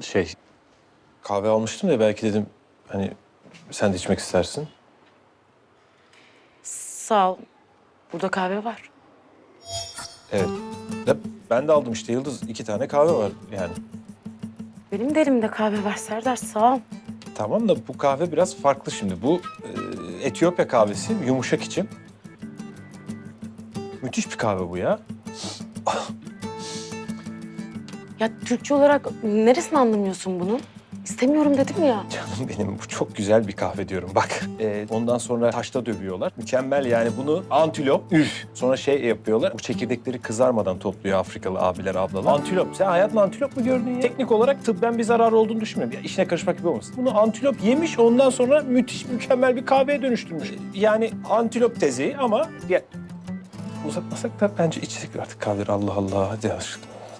Şey, kahve almıştım da belki dedim hani sen de içmek istersin. Sağ ol. Burada kahve var. Evet. Ya ben de aldım işte Yıldız. iki tane kahve var yani. Benim de elimde kahve var Serdar sağ ol. Tamam da bu kahve biraz farklı şimdi. Bu e, Etiyopya kahvesi, yumuşak içim. Müthiş bir kahve bu ya. Ya Türkçe olarak neresini anlamıyorsun bunu? İstemiyorum dedim ya. Canım benim bu çok güzel bir kahve diyorum bak. E, ondan sonra taşta dövüyorlar. Mükemmel yani bunu antilop, üf. Sonra şey yapıyorlar. Bu çekirdekleri kızarmadan topluyor Afrikalı abiler, ablalar. Antilop. Sen hayatında antilop mu gördün ya? Teknik olarak tıbben bir zararı olduğunu düşünmüyorum. Ya işine karışmak gibi olmasın. Bunu antilop yemiş ondan sonra müthiş mükemmel bir kahveye dönüştürmüş. Yani antilop tezi ama ya uzatmasak da bence içsek artık kahveleri Allah Allah hadi aşkım.